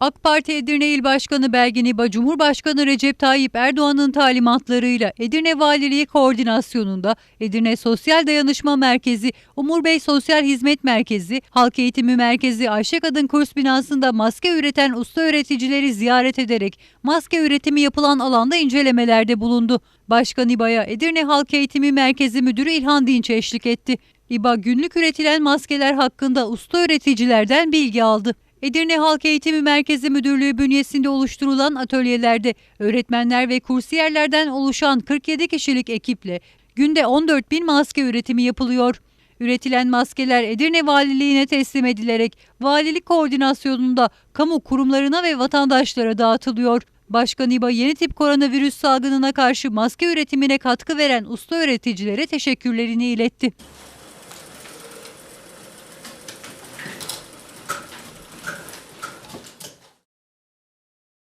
AK Parti Edirne İl Başkanı Belgin İba, Cumhurbaşkanı Recep Tayyip Erdoğan'ın talimatlarıyla Edirne Valiliği koordinasyonunda Edirne Sosyal Dayanışma Merkezi, Umur Bey Sosyal Hizmet Merkezi, Halk Eğitimi Merkezi Ayşe Kadın Kurs binasında maske üreten usta öğreticileri ziyaret ederek maske üretimi yapılan alanda incelemelerde bulundu. Başkan İba'ya Edirne Halk Eğitimi Merkezi Müdürü İlhan Dinç eşlik etti. İBA günlük üretilen maskeler hakkında usta öğreticilerden bilgi aldı. Edirne Halk Eğitimi Merkezi Müdürlüğü bünyesinde oluşturulan atölyelerde öğretmenler ve kursiyerlerden oluşan 47 kişilik ekiple günde 14 bin maske üretimi yapılıyor. Üretilen maskeler Edirne Valiliğine teslim edilerek valilik koordinasyonunda kamu kurumlarına ve vatandaşlara dağıtılıyor. Başkan İBA yeni tip koronavirüs salgınına karşı maske üretimine katkı veren usta öğreticilere teşekkürlerini iletti.